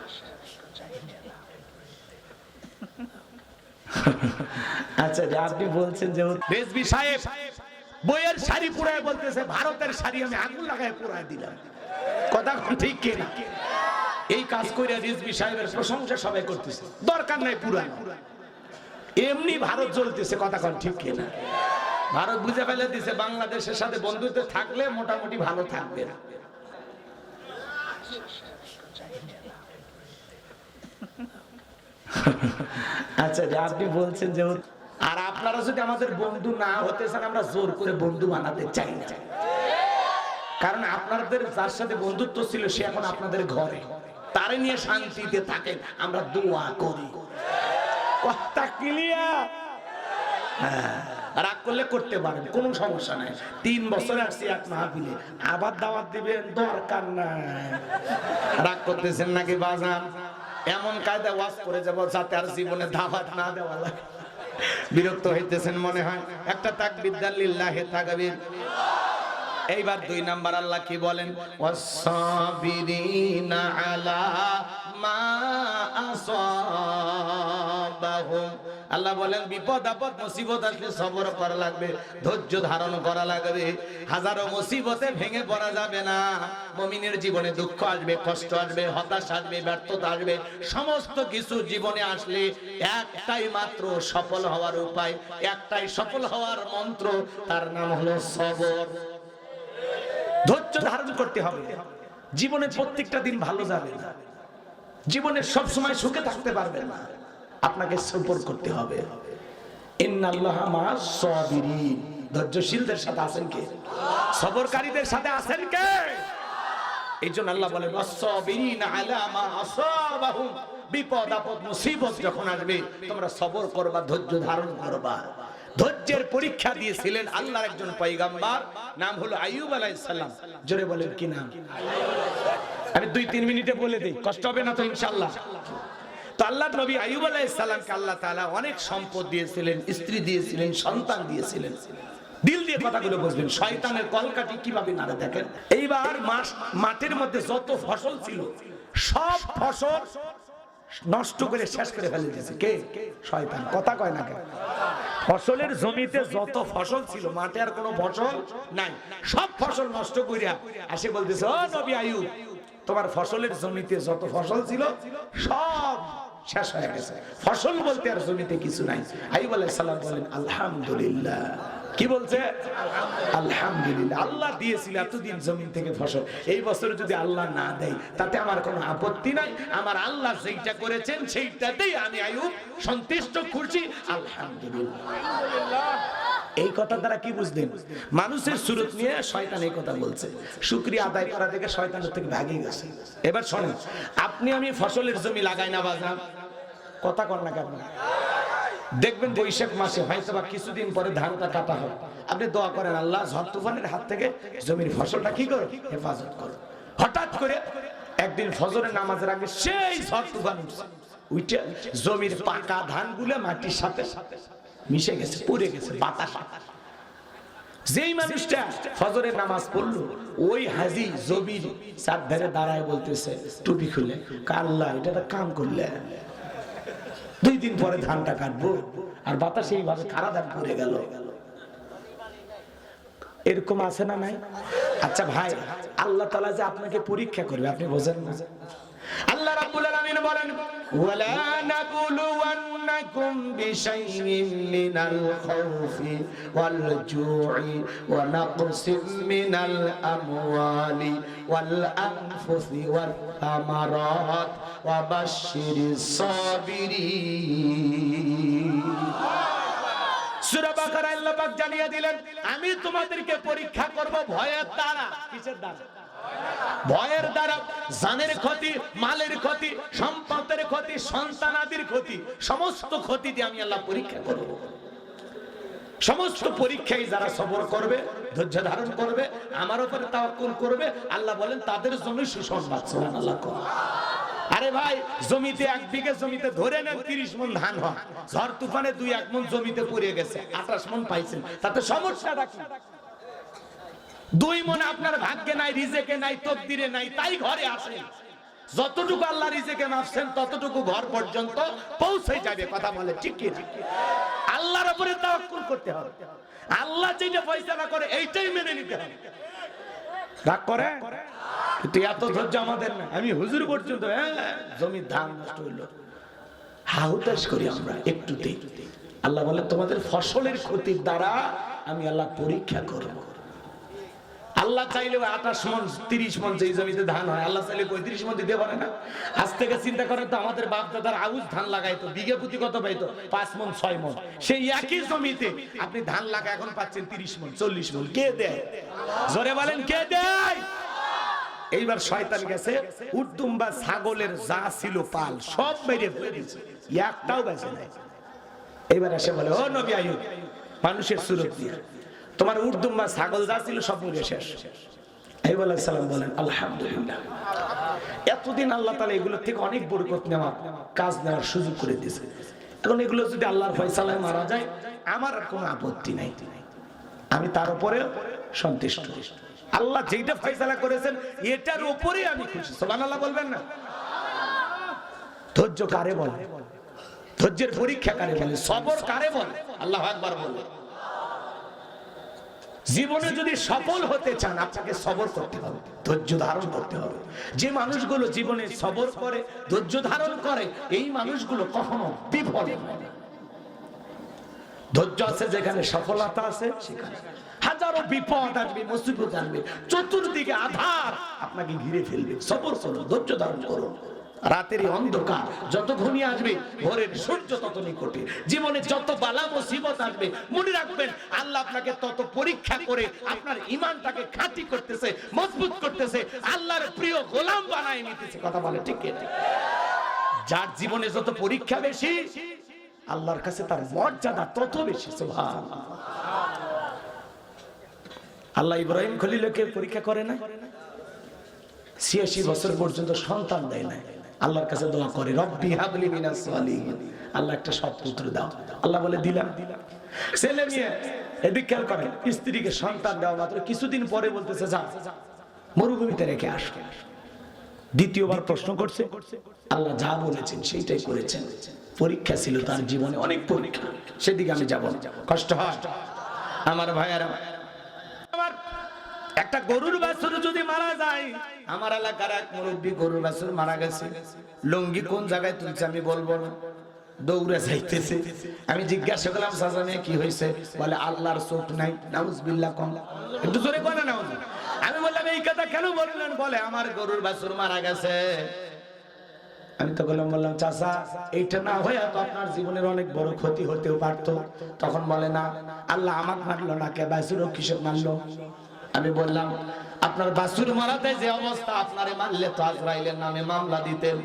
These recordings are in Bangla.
আচ্ছা আপনি বলছেন যে রেজবি সাহেব, বইয়ের শাড়ি পুরায় বলতেছে, ভারতের শাড়ি আমি আগুন লাগায় পুরায় দিলাম। কথা ঠিক এই কাজ করে রিজবি সাহেবের প্রশংসা সবাই করতেছে। দরকার নাই পুরায় এমনি ভারত জ্বলতেছে, কথা কোন ঠিক কিনা ভারত বুঝে ফেলে দিছে, বাংলাদেশের সাথে বন্ধুত্ব থাকলে মোটামুটি ভালো থাকবে আচ্ছা যে আপনি বলছেন যে আর আপনারা যদি আমাদের বন্ধু না হতে চান, আমরা জোর করে বন্ধু বানাতে চাই না। কারণ আপনাদের যার সাথে বন্ধুত্ব ছিল, সে এখন আপনাদের ঘরে। তারে নিয়ে শান্তিতে থাকেন আমরা দোয়া করি। কথা ক্লিয়ার রাগ করলে করতে পারেন কোনো সমস্যা নাই। তিন বছর আসছি এক মাহফিলে, আবার দাওয়াত দিবেন, দরকার নাই। রাগ করতেছেন নাকি বাজান? এমন কায়দা ওয়াজ করে যাব যাতে আর জীবনে দাওয়াত না দেওয়া লাগে। বিরক্ত হইতেছেন মনে হয়? একটা তাক লিল্লাহে থাকবে এইবার দুই নাম্বার আল্লাহ কি বলেন? ওয়াসাবিরিনা আলা মা আসাবাহুম আল্লাহ বলেন, বিপদ, আপদ, মুসিবত আসলে সবর করা লাগবে, ধৈর্য ধারণ করা লাগবে। হাজারো মুসিবতে ভেঙে পড়া যাবে না। মমিনের জীবনে দুঃখ আসবে, কষ্ট আসবে, হতাশ আসবে, ব্যর্থতা আসবে। সমস্ত কিছু জীবনে আসলে একটাই মাত্র সফল হওয়ার উপায়, একটাই সফল হওয়ার মন্ত্র, তার নাম হলো সবর। ধৈর্য ধারণ করতে হবে। জীবনে প্রত্যেকটা দিন ভালো যাবে জীবনে সব সময় সুখে থাকতে পারবে না। আপনাকে সবর করতে হবে। ধৈর্যশীলদের সাথে আছেন কে? সাথে আছেন কে? এই জন্য আল্লাহ আসাবাহুম। বিপদ, আপদ, মুসিবত যখন আসবে, তোমরা সবর করবা, ধৈর্য ধারণ করবা। ধৈর্যের পরীক্ষা দিয়েছিলেন আল্লাহর একজন পয়গাম্বার, নাম হলো আইয়ুব আলাইহিস সালাম। জোরে বলেন কি নাম? আমি দুই তিন মিনিটে বলে দিই, কষ্ট হবে না তো ইনশাআল্লাহ। আল্লাহ নবী আইয়ুব আলাইহিস সালামকে আল্লাহ তাআলা অনেক সম্পদ দিয়েছিলেন, স্ত্রী দিয়েছিলেন, সন্তান দিয়েছিলেন। দিল দিয়ে কথাগুলো বুঝবেন শয়তানের কলকাটি কীভাবে নাড়ে দেখেন? এইবার মাঠের মধ্যে যত ফসল ছিল, সব ফসল নষ্ট করে শেষ করে ফেলে দিয়েছে। কে? শয়তান। কথা কয় না কেন? ফসলের জমিতে যত ফসল ছিল, মাঠে আর কোনো ফসল নাই। সব ফসল নষ্ট করিয়া আসে বলতেছে, ও নবী আয়ুব তোমার ফসলের জমিতে যত ফসল ছিল, সব শেষ হয়ে গেছে। ফসল বলতে আর জমিতে কিছু নাই। আইব সালাম বলেন, আলহামদুলিল্লাহ। কি বলছে? আলহামদুলিল্লাহ। আল্লাহ দিয়েছিল এতদিন জমিন থেকে ফসল। এই বছর যদি আল্লাহ না দেয়, তাতে আমার কোনো আপত্তি নাই। আমার আল্লাহ যেইটা করেছেন, সেইটাতেই আমি আয়ুব সন্তুষ্ট খুশি। আলহামদুলিল্লাহ। এই কথা দ্বারা কি বুঝলেন? মানুষের সুরত নিয়ে শয়তান এই কথা বলছে। শুক্রিয়া আদায় করা থেকে শয়তানের থেকে ভাগে গেছে। এবার শোনেন, আপনি আমি ফসলের জমি লাগাই না বাজান কথা কর না কেন? দেখবেন বৈশাখ মাসে হয়তো বা কিছুদিন পরে ধানটা কাটা হয়। আপনি দোয়া করেন, আল্লাহ ঝড় তুফানের হাত থেকে জমির ফসলটা কি করো হেফাজত করো হঠাৎ করে একদিন ফজরের নামাজের আগে সেই ঝড় তুফান উঠছে। উঠে জমির পাকা ধানগুলো মাটির সাথে সাথে মিশে গেছে, পুড়ে গেছে, বাতাস। যেই মানুষটা ফজরের নামাজ পড়ল, ওই হাজি জবির চার ধারে দাঁড়ায় বলতেছে, টুপি খুলে কাল্লা এটা কাম করলে। দুই দিন পরে ধানটা কাটবো। আর বাতাস এইভাবে খারা ধান পড়ে গেল। এরকম আছে না নাই? আচ্ছা ভাই, আল্লাহ তালা যে আপনাকে পরীক্ষা করবে, আপনি বোঝেন না। আল্লাহ রাব্বুল আলামিন বলেন ওয়াল জু'i ওয়া নাকসিম মিনাল আমওয়ালি ওয়াল আনফুসি ওয়াত থামারাত ওয়া বাশশিরিস সাবিরিন সূরা বাকারা আল্লাহ পাক জানিয়ে দিলেন, আমি তোমাদেরকে পরীক্ষা করব ভয়ের দ্বারা কিসের দ্বারা ভয়ের দ্বারা জানের ক্ষতি, মালের ক্ষতি, সম্পদের ক্ষতি সন্তানাদির ক্ষতি, সমস্ত ক্ষতি দিয়ে আমি আল্লাহ পরীক্ষা করব। সমস্ত পরীক্ষায় যারা সবর করবে, ধৈর্য ধারণ করবে, আমার উপরে তাওয়াক্কুল করবে, আল্লাহ বলেন, তাদের জন্য সুসংবাদ, সুবহানাল্লাহ আরে ভাই, জমিতে এক বিঘে জমিতে ধরে নেন তিরিশ মন ধান হয়। ঝড় তুফানে দুই এক মন জমিতে পড়ে গেছে, আঠাশ মন পাইছেন, তাতে সমস্যাটা কি? দুই মনে আপনার ভাগ্যে নাই রিজেকে নাই তকদিরে নাই তাই ঘরে আসে যতটুকু আল্লাহ রিজেকে মাপছেন ততটুকু ঘর পর্যন্ত পৌঁছে যাবে কথা বলে ঠিক কি? আল্লাহর উপরে তাওয়াক্কুল করতে হবে। আল্লাহ যেটা ফয়সালা করে এইটাই মেনে নিতে হবে। রাগ করে? কিন্তু এত ধৈর্য আমাদের না। আমি হুজুর পর্যন্ত হ্যাঁ, জমির ধান নষ্ট হইল। হাহুতাস করি আমরা একটুতেই। আল্লাহ বলে তোমাদের ফসলের ক্ষতির দ্বারা আমি আল্লাহ পরীক্ষা করব। আল্লাহ চাইলে আঠাশ মন, তিরিশ মন যেই জমিতে ধান হয়, আল্লাহ চাইলে পঁয়ত্রিশ মন দিতে পারে না। আজ থেকে চিন্তা করেন তো, আমাদের বাপ দাদার আউশ ধান লাগাইতো, বিঘে প্রতি কত পাইতো? পাঁচ মন, ছয় মন। সেই একই জমিতে আপনি ধান লাগা এখন পাচ্ছেন তিরিশ মন, চল্লিশ মন। কে দেয়? জোরে বলেন, কে দেয়? এইবার শয়তান গেছে উদ্দুম বা ছাগলের যা ছিল পাল সব মেরে একটাও বেঁচে নাই। এইবার এসে বলে, ও নবী আয়ুব মানুষের সুরত দিয়ে। তোমার উর্দুম বা ছাগল যা ছিল সব মরে শেষ। বলেন এতদিন আল্লাহ তালা এগুলো থেকে অনেক কাজ নেওয়ার সুযোগ করে এগুলো যদি ফয়সালায় মারা যায়, আমার আপত্তি নাই। আমি তার উপরে সন্তুষ্ট। আল্লাহ যেটা ফয়সালা করেছেন, এটার উপরে আমি খুশি। সোমান আল্লাহ বলবেন না? ধৈর্য কারে বলে? ধৈর্যের পরীক্ষা কারে বলে? সবর কারে বলে? আল্লাহ একবার বলে। জীবনে যদি সফল হতে চান, আপনাকে সবর করতে হবে, ধৈর্য ধারণ করতে হবে। যে মানুষগুলো জীবনে সবর করে, ধৈর্য ধারণ করে, এই মানুষগুলো কখনো বিফল ধৈর্য আছে যেখানে সফলতা আছে, সেখানে হাজারো বিপদ আসবে, মুসিবত আসবে, চতুর্দিকে আধার আপনাকে ঘিরে ফেলবে। সবর করুন, ধৈর্য ধারণ করুন। রাতের অন্ধকার, যত ঘনিয়ে আসবে, ভোরের সূর্য তত নিকটে জীবনে যত বালা মুসিবত আসবে, মনে রাখবেন, আল্লাহ আপনাকে তত পরীক্ষা করে আপনার ইমানটাকে খাঁটি করতেছে, মজবুত করতেছে, আল্লাহর প্রিয় গোলাম বানায় নিতেছে কথা বলে ঠিক? যার জীবনে যত পরীক্ষা বেশি, আল্লাহর কাছে তার মর্যাদা তত বেশি, সুবহানাল্লাহ। আল্লাহ ইব্রাহিম খলিলকে পরীক্ষা করে না ছিয়াশি বছর পর্যন্ত সন্তান দেয় না আল্লাহর কাছে দোয়া করে, রব্বি হাবলি মিনাস সালিহিন। আল্লাহ একটা সৎ পুত্র দাও। আল্লাহ বলে, দিলাম। ছেলে মেয়ে, এদিক খেয়াল করেন, স্ত্রীকে সন্তান দেওয়া মাত্র। কিছুদিন পরে বলতেছে যা মরুভূমিতে রেখে আস। দ্বিতীয়বার প্রশ্ন করছে, আল্লাহ যা বলেছেন সেইটাই করেছেন। পরীক্ষা ছিল তার জীবনে অনেক পরীক্ষা। সেদিকে আমি যাব কষ্ট হয়। আমার ভাইয়ারা একটা গরুর বাছুর যদি মারা যায়, আমার এলাকার এক মুরব্বী গরুর বাছুর মারা গেছে। লঙ্গি কোন জায়গায় তুলছে আমি বলব না। দৌড়ে যাইতেছে। আমি জিজ্ঞাসা করলাম সাজা মেয়ে, কি হয়েছে? বলে, আল্লাহর চোখ নাই। কম। একটু জোরে কয় না আমি বললাম, এই কথা কেন বললেন? বলে, আমার গরুর বাছুর মারা গেছে। আমি তো বললাম বললাম, চাচা, এইটা না হয়ে তো আপনার জীবনের অনেক বড় ক্ষতি হতেও পারতো। তখন বলে, না, আল্লাহ আমাকে মারলো না, কে বাসুরও কিসব মারলো? আমি বললাম, আপনার বাসুর মারাতে যে অবস্থা আপনারে মারলে তো আজরাইলের নামে মামলা দিতেন।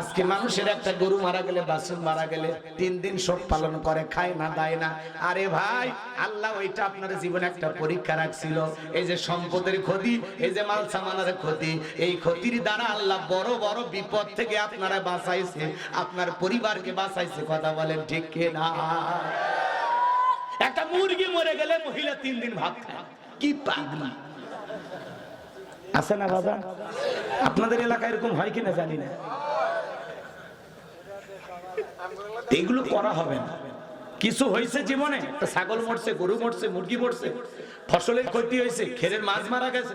আজকে মানুষের একটা গরু মারা গেলে, বাসুর মারা গেলে তিন দিন শোক পালন করে, খায় না, দেয় না। আরে ভাই, আল্লাহ ওইটা আপনার জীবনে একটা পরীক্ষা রাখছিল। এই যে সম্পদের ক্ষতি, এই যে মাল সামানের ক্ষতি, এই ক্ষতির দ্বারা আল্লাহ বড় বড় বিপদ থেকে আপনারা বাঁচাইছে। আপনার পরিবারকে বাঁচাইছে, কথা বলেন ঠিক না একটা মুরগি মরে গেলে মহিলা তিন দিন ভাত খায়। কি পাগলা। আছে না বাবা? আপনাদের এলাকায় এরকম হয় কিনা জানি না। এগুলো করা হবে না। কিছু হয়েছে জীবনে? ছাগল মরছে, গরু মরছে, মুরগি মরছে, ফসলের ক্ষতি হয়েছে, খেরের মাছ মারা গেছে।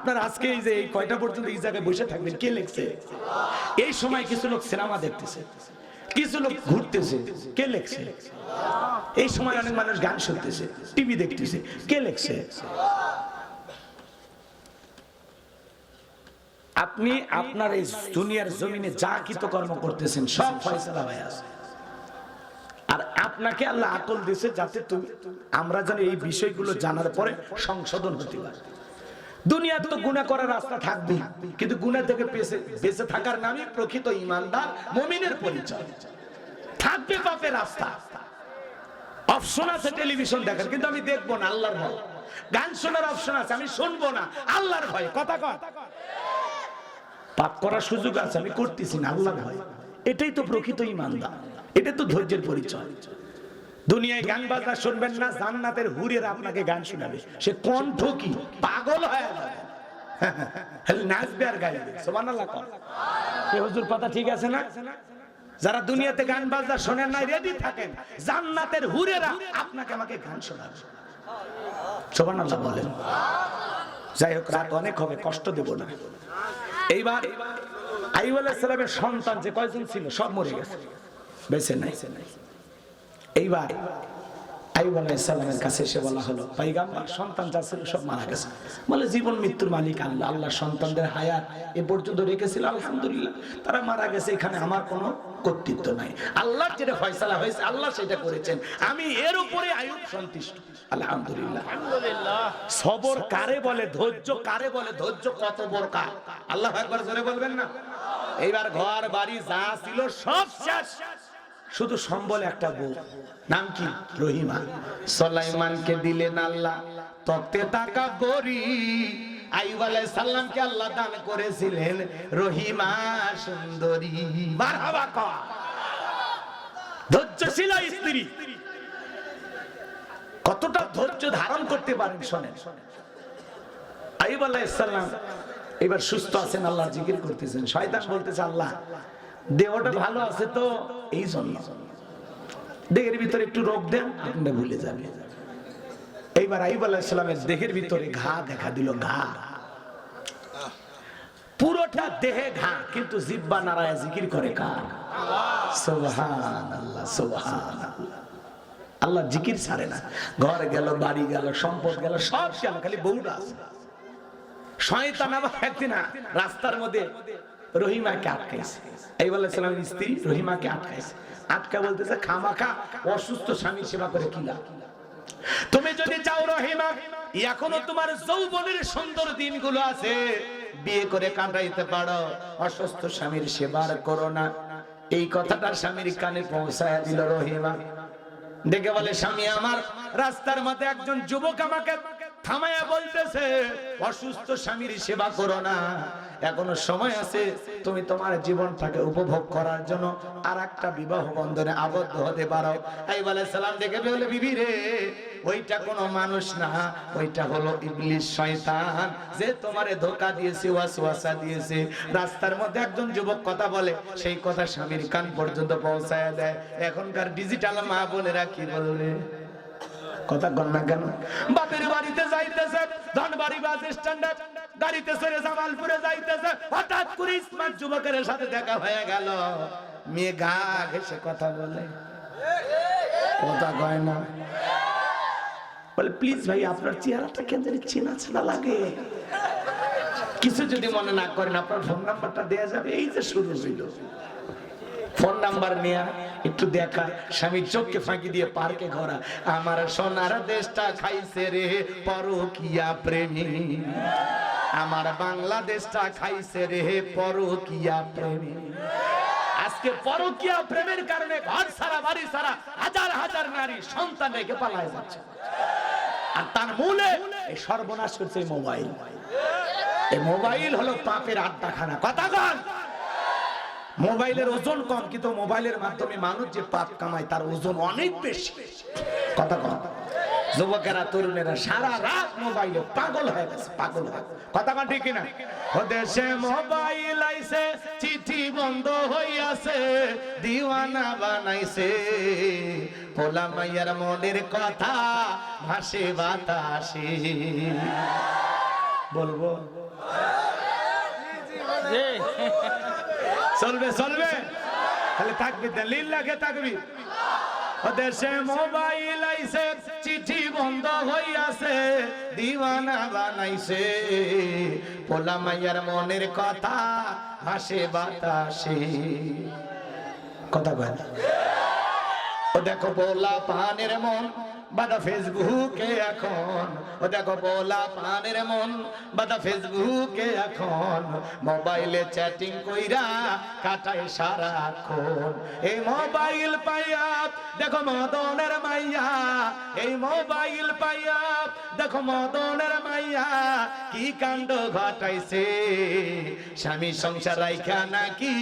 আপনার আজকে এই যে এই কয়টা পর্যন্ত এই জায়গায় বসে থাকবেন, কে লিখছে? এই সময় কিছু লোক সিনেমা দেখতেছে, কিছু লোক ঘুরতেছে, কে লেখছে? এই সময় অনেক মানুষ গান শুনতেছে, টিভি দেখতেছে, কে লেখছে? আপনি আপনার এই দুনিয়ার জমিনে যা কৃত কর্ম করতেছেন, সব ফয়সালা হয়ে আছে। আর আপনাকে আল্লাহ আকল দিয়েছে যাতে তুমি আমরা যেন এই বিষয়গুলো জানার পরে সংশোধন হতে পারি। দুনিয়ার তো গুণা করার রাস্তা থাকবে কিন্তু গুণা থেকে বেঁচে থাকার নামই প্রকৃত ইমানদার মমিনের পরিচয়। থাকবে পাপের রাস্তা। অপশন আছে টেলিভিশন দেখার, কিন্তু আমি দেখব না, আল্লাহর ভয়। গান শোনার অপশন আছে, আমি শুনব না, আল্লাহর ভয়। কথা কথা পাপ করার সুযোগ আছে, আমি করতেছি না, আল্লাহর ভয়। এটাই তো প্রকৃত ইমানদার। এটা তো ধৈর্যের পরিচয়। দুনিয়ায় গান বাজনা শুনবেন না, জান্নাতের হুরের আপনাকে গান শোনাবে। সে কণ্ঠ কি? পাগল হয়ে নাচবে আর গাইবে। এ হুজুর কথা ঠিক আছে না? যারা দুনিয়াতে গান বাজনা শোনেন না রেডি থাকেন। জান্নাতের হুরেরা আপনাকে আমাকে গান শোনাবে। সুবহানাল্লাহ বলেন। যাই হোক, রাত অনেক হবে, কষ্ট দেব না। এইবার আইব আলাইহিস সালামের সন্তান যে কয়জন ছিল, সব মরে গেছে। বেঁচে নাই। এইবার আইব আলাইসাল্লামের কাছে এসে বলা হলো পাইগাম্বার সন্তান যা ছিল সব মারা গেছে। বলে জীবন মৃত্যুর মালিক আল্লাহ আল্লাহ সন্তানদের হায়াত এ পর্যন্ত রেখেছিল আলহামদুলিল্লাহ। তারা মারা গেছে এখানে আমার কোনো কর্তৃত্ব নাই। আল্লাহ যেটা ফয়সালা হয়েছে আল্লাহ সেটা করেছেন। আমি এর উপরে আয়ুব সন্তুষ্ট। আলহামদুলিল্লাহ। সবর কারে বলে ধৈর্য কারে বলে ধৈর্য কত বড় কার? আল্লাহ একবার জোরে বলবেন না? এইবার ঘর বাড়ি যা ছিল সব শেষ। শুধু সম্বল একটা বউ। নাম কি? রহিমা। সোলাইমানকে দিলেন আল্লাহ তক্তে টাকা আইব সালামকে আল্লাহ দান করেছিলেন রহিমা সুন্দরী। মারহাবা কর ধৈর্যশীল স্ত্রী। কতটা ধৈর্য ধারণ করতে পারেন শোনেন। আইব আলাইহিস সালাম এবার সুস্থ আছেন আল্লাহ জিকির করতেছেন। শয়তান বলতেছে আল্লাহ দেহটা ভালো আছে তো এই জন্য দেহের ভিতরে একটু রোগ দেন, আপনি ভুলে যাবে এইবার আইব আলাইসালামের দেহের ভিতরে ঘা দেখা দিল, ঘা। পুরোটা দেহে ঘা, কিন্তু জিব্বা নারায় জিকির করে কার? আল্লাহ জিকির ছাড়ে না। ঘর গেল, বাড়ি গেল, সম্পদ গেল, সব গেল, খালি বউটা শয়তান আবার একদিন রাস্তার মধ্যে রহিমাকে আটকাইছে। এই বলে সালামের স্ত্রী রহিমাকে আটকাইছে। আটকা বলতেছে, খামাখা, অসুস্থ স্বামী সেবা করে কি তুমি যদি চাও রহিমা, এখনও তোমার যৌবনের সুন্দর দিনগুলো আছে। বিয়ে করে কাটাইতে পারো। অসুস্থ স্বামীর সেবার করো না। এই কথাটা স্বামীর কানে পৌঁছায় দিল রহিমা। দেখে বলে, স্বামী আমার, রাস্তার মধ্যে একজন যুবক আমাকে থামায়া বলতেছে, অসুস্থ স্বামীর সেবা করো না। এখনও সময় আছে, তুমি তোমার জীবনটাকে উপভোগ করার জন্য আর একটা বিবাহ বন্ধনে আবদ্ধ হতে পারো। এই বলে, সালাম দেখে বলে, বিবি রে, ওইটা কোনো মানুষ না, ওইটা হলো ইবলিশ শয়তান, যে তোমারে ধোকা দিয়েছে, ওয়াসওয়াসা দিয়েছে। রাস্তার মধ্যে একজন যুবক কথা বলে, সেই কথা স্বামীর কান পর্যন্ত পৌঁছায় দেয়। এখনকার ডিজিটাল মা বোনেরা কি বলবে? কথা কন না কেন? বাপের বাড়িতে যাইতেছে, ধনবাড়ি বাস স্ট্যান্ডে, গাড়িতে চড়ে জামালপুরে যাইতেছে। হঠাৎ করে স্মার্ট যুবকের সাথে দেখা হয়ে গেল। মেয়ে গা ঘেসে কথা বলে। কথা কয় না। বলে, প্লিজ ভাই, আপনার চেহারাটা কেন জানি চেনা চেনা লাগে। কিছু যদি মনে না করেন, আপনার ফোন নাম্বারটা দেয়া যাবে। এই যে শুরু হইল। ফোন নাম্বার নেয়া। একটু দেখা। স্বামীর চোখকে ফাঁকি দিয়ে পার্কে ঘোরা। আমার সোনার দেশটা খাইছে রে পরকিয়া প্রেমী। আমার বাংলাদেশটা খাইছে রে পরকিয়া প্রেমী। আজকে পরকিয়া প্রেমের কারণে ঘর সারা বাড়ি সারা হাজার হাজার নারী সন্তান রেখে পালায় যাচ্ছে। আর তার মূলে এই সর্বনাশ করছে মোবাইল। এই মোবাইল হলো পাপের আড্ডাখানা। কথা কন। মোবাইলের ওজন কম, কিন্তু মোবাইলের মাধ্যমে মানুষ যে পাপ কামায়, তার ওজন অনেক বেশি। কথা কম যুবকেরা, তরুণেরা, সারা রাত মোবাইলে পাগল হয়ে গেছে, পাগল হয়ে কথা কন ঠিক কিনা? দেশে মোবাইল আইছে, চিঠি বন্ধ হইয়াছে, দিওয়ানা বানাইছে। পোলা মাইয়ার মনের কথা ভাসে বাতাসে। বলব চলবে চলবে। তাহলে থাকবি, দলিল লাগে থাকবি। দেশে মোবাইল আইছে, চিঠি বন্ধ হইয়াছে, দিওয়ানা বানাইছে। পোলা মাইয়ার মনের কথা হাসে বাতাসে। কথা কয়। ও দেখো, পোলা পানের মন বাদা ফেসবুকে এখন। ও দেখো বলা পানের মন, বাদা ফেসবুকে এখন। মোবাইলে চ্যাটিং কইরা কাটায় সারাক্ষণ। এই মোবাইল পাইয়া, দেখো মদনের মাইয়া। এই মোবাইল পাইয়া, দেখো মদনের মাইয়া। কি কাণ্ড ঘটাইছে? স্বামী সংসার রাইখা নাকি